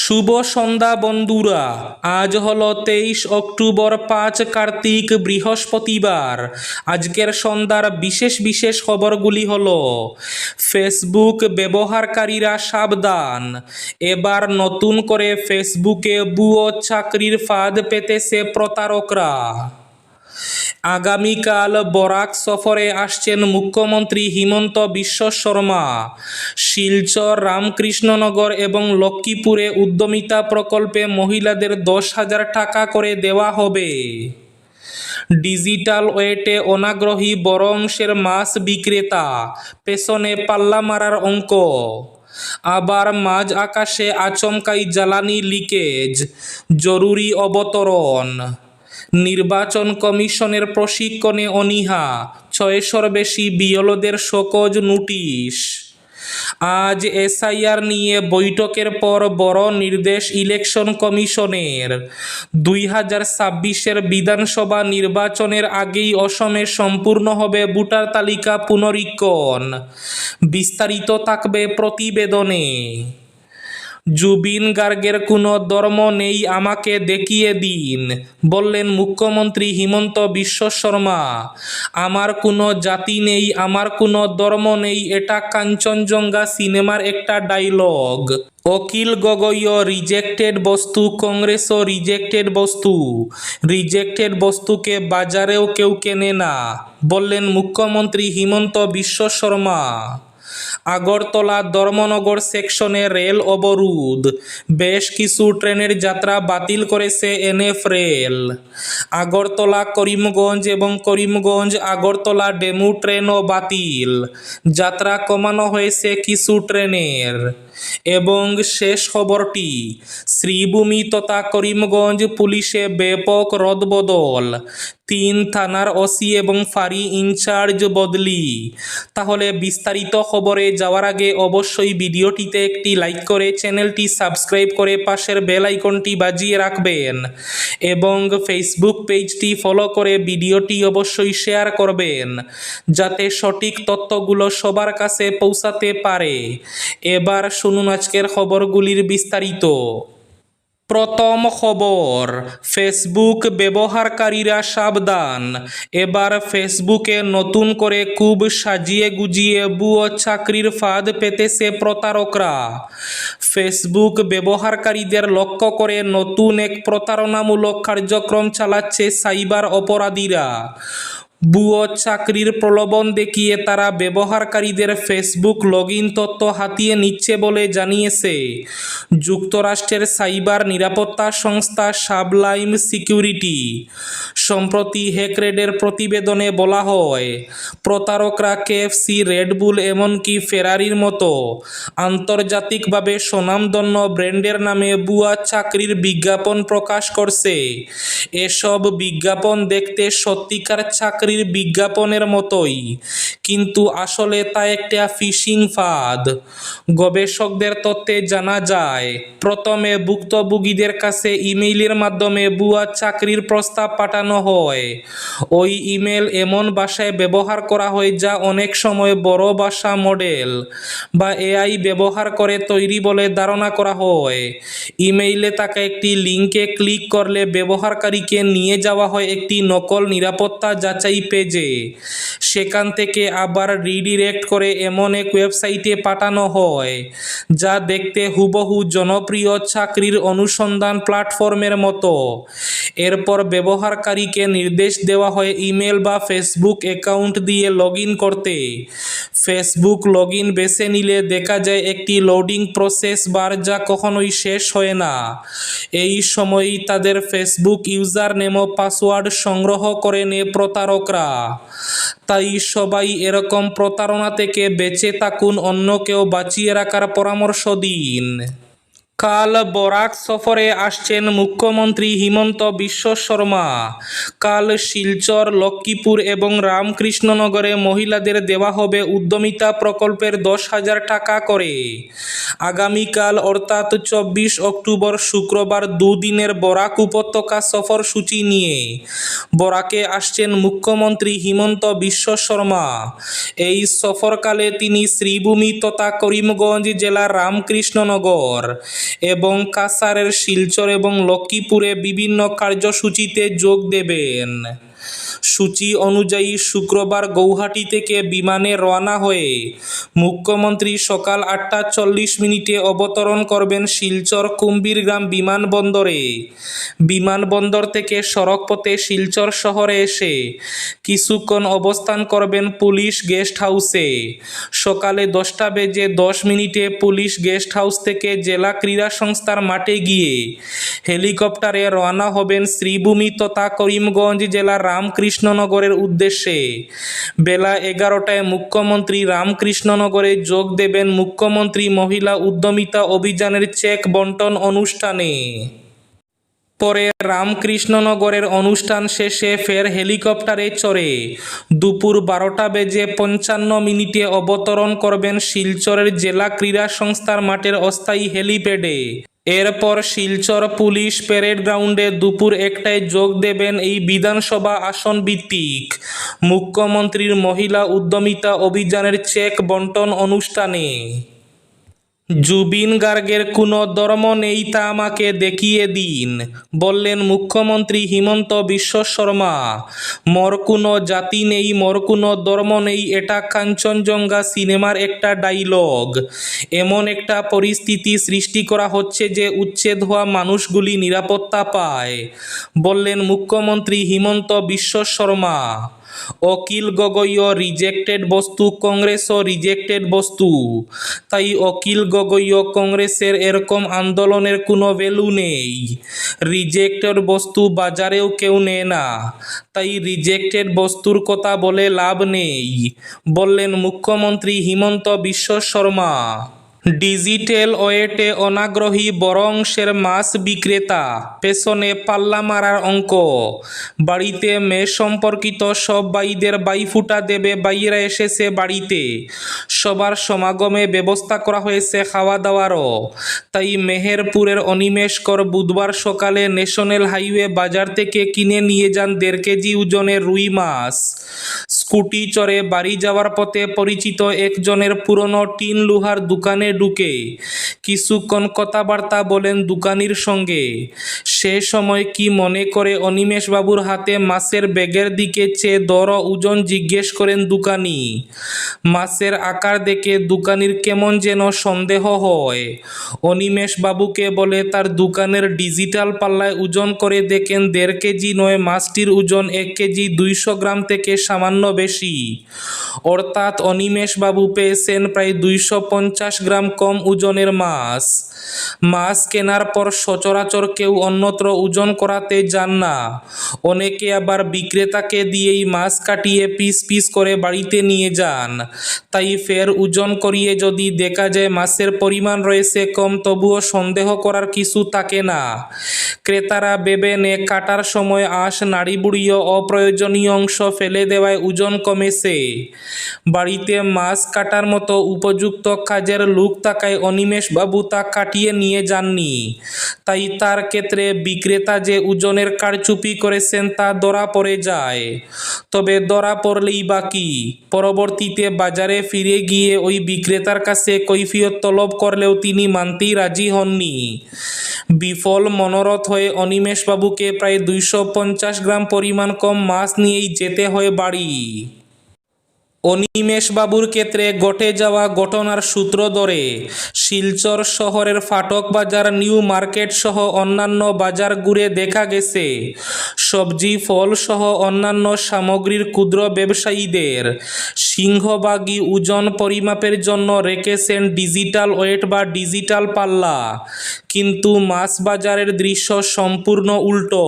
শুভ সন্ধ্যা বন্ধুরা, আজ হল তেইশ অক্টোবর পাঁচ কার্তিক বৃহস্পতিবার। আজকের সন্ধ্যার বিশেষ বিশেষ খবরগুলি হল, ফেসবুক ব্যবহারকারীরা সাবধান, এবার নতুন করে ফেসবুকে বুয়ো চাকরির ফাঁদ পেতেছে প্রতারকরা। আগামীকাল বরাক সফরে আসছেন মুখ্যমন্ত্রী হিমন্ত বিশ্ব শর্মা। শিলচর, রামকৃষ্ণনগর এবং লক্ষ্মীপুরে উদ্যমিতা প্রকল্পে মহিলাদের দশ হাজার টাকা করে দেওয়া হবে। ডিজিটাল ওয়েটে অনাগ্রহী বড় অংশের মাছ বিক্রেতা, পেছনে পাল্লা মারার অঙ্ক। আবার মাঝ আকাশে আচমকাই জ্বালানি লিকেজ, জরুরি অবতরণ। নির্বাচন কমিশনের প্রশিক্ষণে অনীহা ছয়শোর বেশি বিয়লদের শোকজ নোটিশ। আজ এসআইআর নিয়ে বৈঠকের পর বড় নির্দেশ ইলেকশন কমিশনের। দুই হাজার ছাব্বিশের বিধানসভা নির্বাচনের আগেই অসমে সম্পূর্ণ হবে ভোটার তালিকা পুনরীক্ষণ। বিস্তারিত থাকবে প্রতিবেদনে। জুবিন গার্গের কোনো ধর্ম নেই, আমাকে দেখিয়ে দিন। বললেন, মুখ্যমন্ত্রী হিমন্ত বিশ্ব শর্মা, আমার কোনো জাতি নেই, আমার কোনো ধর্ম নেই, এটা কাঞ্চনজঙ্ঘা সিনেমার একটা ডায়লগ অকিল গগৈও রিজেক্টেড বস্তু, কংগ্রেসও রিজেক্টেড বস্তু রিজেক্টেড বস্তুকে বাজারেও কেউ কেনে না। বললেন, মুখ্যমন্ত্রী হিমন্ত বিশ্ব শর্মা আগরতলা ধর্মনগর সেকশনে রেল অবরোধ। বেশ কিছু ট্রেনের যাত্রা বাতিল করেছে এনএফ রেল। আগরতলা, করিমগঞ্জ এবং করিমগঞ্জ, আগরতলা ডেমু ট্রেনও বাতিল। যাত্রা কমানো হয়েছে কিছু ট্রেনের। এবং শেষ খবরটি, শ্রীভূমি তথা করিমগঞ্জ পুলিশে ব্যাপক রদবদল, তিন থানার ওসি এবং ফারি ইনচার্জ বদলি। তাহলে বিস্তারিত খবরে যাওয়ার আগে অবশ্যই ভিডিওটিতে একটি লাইক করে চ্যানেলটি সাবস্ক্রাইব করে পাশের বেল আইকনটি বাজিয়ে রাখবেন এবং ফেসবুক পেজটি ফলো করে ভিডিওটি অবশ্যই শেয়ার করবেন, যাতে সঠিক তথ্যগুলো সবার কাছে পৌঁছাতে পারে। এবার শুনুন আজকের খবরগুলির বিস্তারিত। প্রথম খবর ফেসবুক ব্যবহারকারীরা সাবধান। এবার ফেসবুকে নতুন করে খুব সাজিয়ে গুজিয়ে বুয়ো চাকরির ফাঁদ পেতেছে প্রতারকরা। ফেসবুক ব্যবহারকারীদের লক্ষ্য করে নতুন এক প্রতারণামূলক কার্যক্রম চালাচ্ছে সাইবার অপরাধীরা। বুয়ো চাকরির প্রলোভন দেখিয়ে তারা ব্যবহারকারীদের ফেসবুক লগ ইন তথ্য হাতিয়ে নিচ্ছে বলে জানিয়েছে। যুক্তরাষ্ট্রের সাইবার নিরাপত্তা সংস্থা সাবলাইম সিকিউরিটি। সম্প্রতি হ্যাকরেডের প্রতিবেদনে বলা হয়, প্রতারকরা কেএফসি রেডবুল এমনকি ফেরারির মতো আন্তর্জাতিকভাবে স্বনামধন্য ব্র্যান্ডের নামে বুয়া চাকরির বিজ্ঞাপন প্রকাশ করছে। এসব বিজ্ঞাপন দেখতে সত্যিকার চাকরির বিজ্ঞাপনের মতোই। কিন্তু আসলে তা একটা ফিশিং ফাঁদ। গবেষকদের তত্ত্বে জানা যায়, প্রথমে ভুক্তভোগীদের কাছে ইমেইলের মাধ্যমে বুয়া চাকরির প্রস্তাব পাঠানো হয়। ওই ইমেল এমন ভাষায় ব্যবহার করা হয় যা অনেক সময় বড় ভাষা মডেল বা এআই ব্যবহার করে তৈরি বলে ধারণা করা হয়। ইমেইলে তাকে একটি লিঙ্কে ক্লিক করলে ব্যবহারকারীকে নিয়ে যাওয়া হয় একটি নকল নিরাপত্তা যাচাই পেজে সেখান থেকে আবার রিডিরেক্ট করে এমন এক ওয়েবসাইটে পাঠানো হয়, যা দেখতে হুবহু জনপ্রিয় চাকরির অনুসন্ধান প্ল্যাটফর্মের মতো। এরপর ব্যবহারকারীকে নির্দেশ দেওয়া হয় ইমেল বা ফেসবুক অ্যাকাউন্ট দিয়ে লগ করতে। ফেসবুক লগ ইন বেছে নিলে দেখা যায় একটি লোডিং প্রসেস বার যা কখনোই শেষ হয় না। এই সময়ই তাদের ফেসবুক ইউজার নেম পাসওয়ার্ড সংগ্রহ করে নেয় প্রতারকরা তাই সবাই এরকম প্রতারণা থেকে বেঁচে থাকুন অন্যকেও বাঁচিয়ে রাখার পরামর্শ দিন। কাল বরাক সফরে আসছেন মুখ্যমন্ত্রী হিমন্ত বিশ্ব শর্মা। কাল শিলচর, লক্ষ্মীপুর এবং রামকৃষ্ণনগরে মহিলাদের দেওয়া হবে উদ্যমিতা প্রকল্পের দশ হাজার টাকা করে। আগামীকাল অর্থাৎ চব্বিশ অক্টোবর শুক্রবার দুদিনের বরাক উপত্যকা সফরসূচি নিয়ে বরাকে আসছেন মুখ্যমন্ত্রী হিমন্ত বিশ্ব শর্মা। এই সফরকালে তিনি শ্রীভূমি তথা করিমগঞ্জ জেলার রামকৃষ্ণনগর এবং কাসারের শিলচর এবং লক্ষ্মীপুরে বিভিন্ন কার্যসূচিতে যোগ দেবেন। সূচি অনুযায়ী শুক্রবার গৌহাটি থেকে বিমানে রওনা হয়ে মুখ্যমন্ত্রী সকাল আটটা চল্লিশ মিনিটে অবতরণ করবেন শিলচর কুম্ভীরগ্রাম বিমানবন্দরে। বিমানবন্দর থেকে সড়কপথে শিলচর শহরে এসে কিছুক্ষণ অবস্থান করবেন পুলিশ গেস্ট হাউসে। সকালে দশটা বেজে দশ মিনিটে পুলিশ গেস্ট হাউস থেকে জেলা ক্রীড়া সংস্থার মাঠে গিয়ে হেলিকপ্টারে রওনা হবেন শ্রীভূমি তথা করিমগঞ্জ জেলার রামকৃষ্ণনগরের উদ্দেশ্যে। বেলা এগারোটায় মুখ্যমন্ত্রী রামকৃষ্ণনগরে যোগ দেবেন মুখ্যমন্ত্রী মহিলা উদ্যমিতা অভিযানের চেক বন্টন অনুষ্ঠানে। পরে রামকৃষ্ণনগরের অনুষ্ঠান শেষে ফের হেলিকপ্টারে চড়ে। দুপুর বারোটা বেজে পঞ্চান্ন মিনিটে অবতরণ করবেন শিলচরের জেলা ক্রীড়া সংস্থার মাঠের অস্থায়ী হেলিপ্যাডে। এরপর শিলচর পুলিশ প্যারেড গ্রাউন্ডে দুপুর একটায় যোগ দেবেন এই বিধানসভা আসন ভিত্তিক। মুখ্যমন্ত্রীর মহিলা উদ্যমিতা অভিযানের চেক বন্টন অনুষ্ঠানে। জুবিন গার্গের কোনো ধর্ম নেই তা আমাকে দেখিয়ে দিন, বললেন মুখ্যমন্ত্রী হিমন্ত বিশ্ব শর্মা। মোর কোনো জাতি নেই, মোর কোনো ধর্ম নেই, এটা কাঞ্চনজঙ্ঘা সিনেমার একটা ডাইলগ এমন একটা পরিস্থিতি সৃষ্টি করা হচ্ছে যে উচ্ছেদ হওয়া মানুষগুলি নিরাপত্তা পায়, বললেন মুখ্যমন্ত্রী হিমন্ত বিশ্ব শর্মা। অকিল গগৈও রিজেক্টেড বস্তু, কংগ্রেসও রিজেক্টেড বস্তু। তাই অকিল গগৈও কংগ্রেসের এরকম আন্দোলনের কোনো ভ্যালু নেই। রিজেক্টেড বস্তু বাজারেও কেউ নেয় না। তাই রিজেক্টেড বস্তুর কথা বলে লাভ নেই। বললেন মুখ্যমন্ত্রী হিমন্ত বিশ্ব শর্মা। ডিজিটাল ওয়েটে অনাগ্রহী বড় অংশের মাছ বিক্রেতা, পেছনে পাল্লা মারার অঙ্ক। বাড়িতে মেয়ে সম্পর্কিত সব বাইদের বাইফুটা দেবে বাইরা এসেছে বাড়িতে। সবার সমাগমে ব্যবস্থা করা হয়েছে খাওয়া দাওয়ারও তাই মেহেরপুরের অনিমেষ কর বুধবার সকালে ন্যাশনাল হাইওয়ে বাজার থেকে কিনে নিয়ে যান দেড় কেজি ওজনের রুই মাছ। স্কুটি চড়ে বাড়ি যাওয়ার পথে পরিচিত একজনের পুরনো টিন লোহার দোকানে ঢুকে। কিছুক্ষণ কথাবার্তা বলেন দোকানির সঙ্গে। সে সময় কি মনে করে অনিমেষ বাবুর হাতে মাছের ব্যাগের দিকে চেয়ে দর ওজন জিজ্ঞেস করেন দোকানি। মাছের আকার দেখে দোকানির কেমন যেন সন্দেহ হয়। অনিমেষ বাবুকে বলে, তার দোকানের ডিজিটাল পাল্লায় ওজন করে দেখেন দেড় কেজি নয়, মাছটির ওজন এক কেজি দুইশো গ্রাম থেকে সামান্য বেশি। অর্থাৎ অনিমেষ বাবু পেয়েছেন প্রায় দুইশো পঞ্চাশ গ্রাম কম ওজনের মাছ। মাছ কেনার পর সচরাচর কেউ অন্যত্র ওজন করাতে যান না। অনেকে আবার বিক্রেতাকে দিয়েই মাছ কাটিয়ে পিস পিস করে বাড়িতে নিয়ে যান। তাই ফের ওজন করিয়ে যদি দেখা যায় মাছের পরিমাণ রয়েছে কম, তবুও সন্দেহ করার কিছু থাকে না। ক্রেতারা ভেবে নে কাটার সময় আঁশ, নাড়ি বুড়িয়ে অপ্রয়োজনীয় অংশ ফেলে দেওয়ায় ওজন কমেছে। বাড়িতে মাছ কাটার মতো উপযুক্ত কাজের লোক থাকায় অনিমেষ বাবু তা কাটিয়ে নিয়ে যাননি। তাই তার ক্ষেত্রে বিক্রেতা যে ওজনের কারচুপি করেছেন তা ধরা পড়ে যায়। তবে ধরা পড়লেই বাকি পরবর্তীতে বাজারে ফিরে গিয়ে ওই বিক্রেতার কাছে কৈফিয়ত তলব করলেও তিনি মানতেই রাজি হননি। বিফল মনোরথ হয়ে অনিমেষবাবুকে প্রায় দুইশো পঞ্চাশ গ্রাম পরিমাণ কম মাছ নিয়েই যেতে হয় বাড়ি। অনিমেষবাবুর ক্ষেত্রে ঘটে যাওয়া ঘটনার সূত্র ধরে, শিলচর শহরের ফাটক বাজার, নিউ মার্কেট সহ অন্যান্য বাজার ঘুরে দেখা গেছে। সবজি, ফল সহ অন্যান্য সামগ্রীর ক্ষুদ্র ব্যবসায়ীদের সিংহভাগই ওজন পরিমাপের জন্য রেখেছেন ডিজিটাল ওয়েট বা ডিজিটাল পাল্লা। কিন্তু মাছ বাজারের দৃশ্য সম্পূর্ণ উল্টো।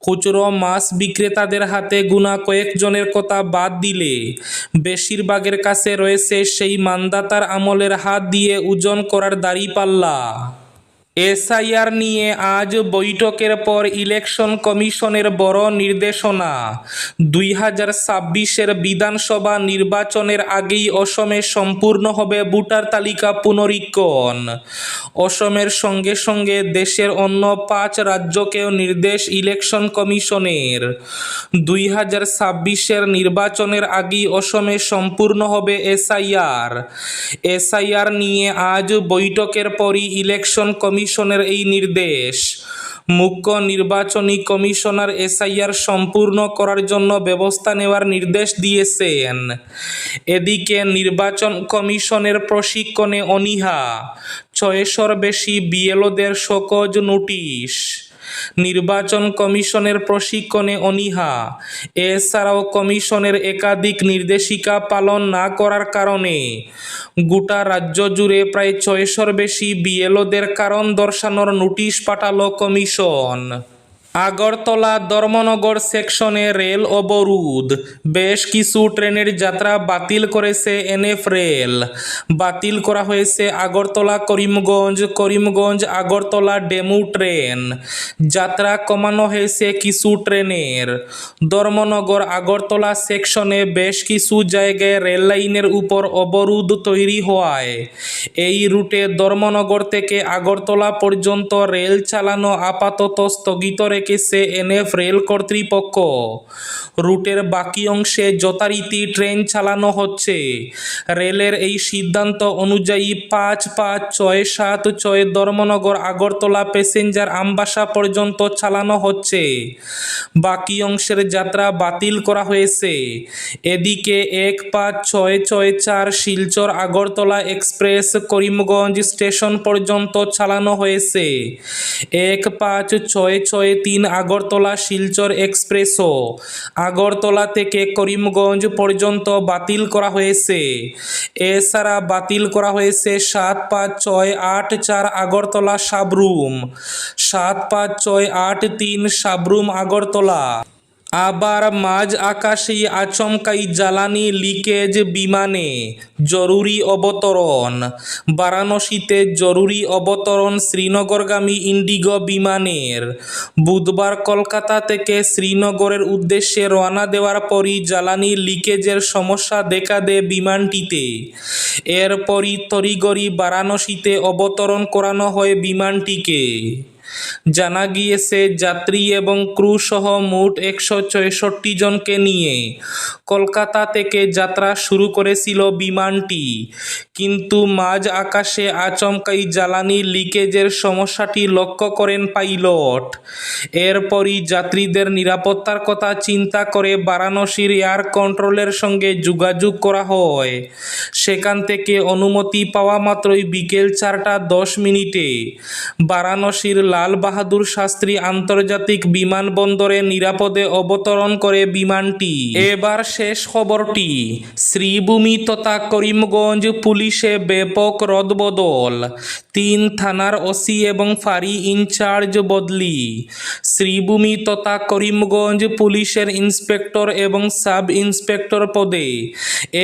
খুচরো মাছ বিক্রেতাদের হাতে গুনা কয়েকজনের কথা বাদ দিলে বেশিরভাগের কাছে রয়েছে সেই মানদাতার আমলের হাত দিয়ে ওজন করার দাঁড়িপাল্লা এসআইআর নিয়ে আজ বৈঠকের পর ইলেকশন কমিশনের বড় নির্দেশনা। দুই হাজার ছাব্বিশের বিধানসভা নির্বাচনের আগেই অসমে সম্পূর্ণ হবে ভোটার তালিকা পুনরীক্ষণ অসমের সঙ্গে সঙ্গে দেশের অন্য পাঁচ রাজ্যকেও নির্দেশ ইলেকশন কমিশনের। দুই হাজার ছাব্বিশের নির্বাচনের আগেই অসমে সম্পূর্ণ হবে এসআইআর। এসআইআর নিয়ে আজ বৈঠকের পরই ইলেকশন কমিশন কমিশনের এই নির্দেশ। মুখ্য নির্বাচনী কমিশনার এসআইআর সম্পূর্ণ করার জন্য ব্যবস্থা নেওয়ার নির্দেশ দিয়েছেন। এদিকে নির্বাচন কমিশনের প্রশিক্ষণে অনিহা, ছয়শোর বেশি বিএলওদের শোকজ নোটিশ নির্বাচন কমিশনের প্রশিক্ষণে অনীহা। এছাড়াও কমিশনের একাধিক নির্দেশিকা পালন না করার কারণে গোটা রাজ্য জুড়ে প্রায় ছয়শোর বেশি বিএলওদের কারণ দর্শানোর নোটিশ পাঠালো কমিশন। আগরতলা ধর্মনগর সেকশনে রেল অবরোধ। বেশ কিছু ট্রেনের যাত্রা বাতিল করেছে এনএফ রেল। বাতিল করা হয়েছে আগরতলা, করিমগঞ্জ করিমগঞ্জ, আগরতলা, ডেমু ট্রেন। যাত্রা কমানো হয়েছে কিছু ট্রেনের। ধর্মনগর, আগরতলা সেকশনে বেশ কিছু জায়গায় রেল লাইনের উপর অবরোধ তৈরি হওয়ায়। এই রুটে ধর্মনগর থেকে আগরতলা পর্যন্ত রেল চালানো আপাতত স্থগিত রেখেছে এনএফ রেল কর্তৃপক্ষ। রুটের বাকি অংশে যথারীতি ট্রেন চালানো হচ্ছে। রেলের এই সিদ্ধান্ত অনুযায়ী পাঁচ পাঁচ ছয় সাত ছয় ধর্মনগর, আগরতলা, প্যাসেঞ্জার, আমবাসা পর্যন্ত চালানো হচ্ছে। বাকি অংশের যাত্রা বাতিল করা হয়েছে। এদিকে এক পাঁচ ছয় ছয় চার শিলচর, আগরতলা এক্সপ্রেস, করিমগঞ্জ স্টেশন পর্যন্ত চালানো হয়েছে। এক পাঁচ ছয় ছয় তিন আগরতলা শিলচর এক্সপ্রেসও। আগরতলা থেকে করিমগঞ্জ পর্যন্ত বাতিল করা হয়েছে। এছাড়া বাতিল করা হয়েছে সাত পাঁচ ছয় আট চার আগরতলা সাবরুম। সাত পাঁচ ছয় আট তিন সাবরুম আগরতলা। আবার মাঝ আকাশেই আচমকাই জ্বালানি লিকেজ বিমানে, জরুরি অবতরণ। বারাণসীতে জরুরি অবতরণ শ্রীনগরগামী ইন্ডিগো বিমানের। বুধবার কলকাতা থেকে শ্রীনগরের উদ্দেশ্যে রওনা দেওয়ার পরই জ্বালানি লিকেজের সমস্যা দেখা দেয় বিমানটিতে। এরপরই তড়িগড়ি বারাণসীতে অবতরণ করানো হয় বিমানটিকে। জানা গিয়েছে, যাত্রী এবং ক্রু সহ মোট একশো ছয়ষট্টি জনকে নিয়ে কলকাতা থেকে যাত্রা শুরু করেছিল বিমানটি। কিন্তু মাঝ আকাশে আচমকাই জ্বালানি লিকেজের সমস্যাটি লক্ষ্য করেন পাইলট। এরপরই যাত্রীদের নিরাপত্তার কথা চিন্তা করে বারাণসীর এয়ার কন্ট্রোলের সঙ্গে যোগাযোগ করা হয়। সেখান থেকে অনুমতি পাওয়া মাত্রই বিকেল চারটা দশ মিনিটে বারাণসীর লাল বাহাদুর শাস্ত্রী আন্তর্জাতিক বিমানবন্দরে নিরাপদে অবতরণ করে বিমানটি। এবার শেষ খবরটি। শ্রীভূমি তথা করিমগঞ্জ পুলিশে ব্যাপক রদবদল। তিন থানার ওসি এবং ফাঁড়ি ইনচার্জ বদলি। শ্রীভূমি তথা করিমগঞ্জ পুলিশের ইন্সপেক্টর এবং সাব ইন্সপেক্টর পদে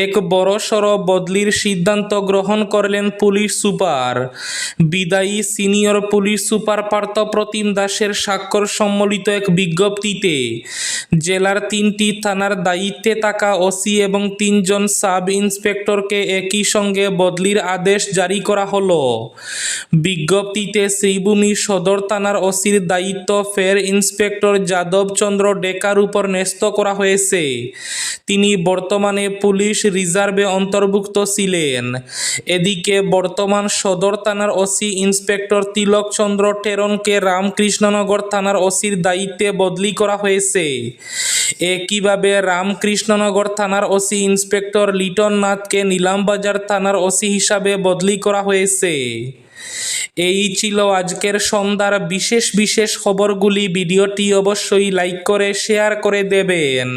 এক বড়সড় বদলির সিদ্ধান্ত গ্রহণ করলেন পুলিশ সুপার। বিদায়ী senior police super Partha Pratim দাসের স্বাক্ষর সম্বলিত এক বিজ্ঞপ্তিতে, জেলার তিনটি থানার দায়িত্বে থাকা ওসি এবং তিনজন সাব ইন্সপেক্টরকে একই সঙ্গে বদলির আদেশ জারি করা হলো। বিজ্ঞপ্তিতে শ্রীভূমি সদর থানার ওসির দায়িত্ব ফের ইন্সপেক্টর যাদব চন্দ্র ডেকার উপর ন্যস্ত করা হয়েছে। তিনি বর্তমানে পুলিশ রিজার্ভে অন্তর্ভুক্ত ছিলেন। এদিকে বর্তমান সদর থানার ওসি ইন্সপেক্টর তিলক চন্দ্র টেরনকে রামকৃষ্ণনগর থানার ওসির দায়িত্বে বদলি করা হয়েছে। একইভাবে রামকৃষ্ণনগর থানার ওসি ইন্সপেক্টর লিটন নাথকে নিলামবাজার থানার ওসি হিসাবে বদলি করা হয়েছে? এই ছিল আজকের সন্ধ্যার বিশেষ বিশেষ খবরগুলি। ভিডিওটি অবশ্যই লাইক করে, শেয়ার করে দেবেন।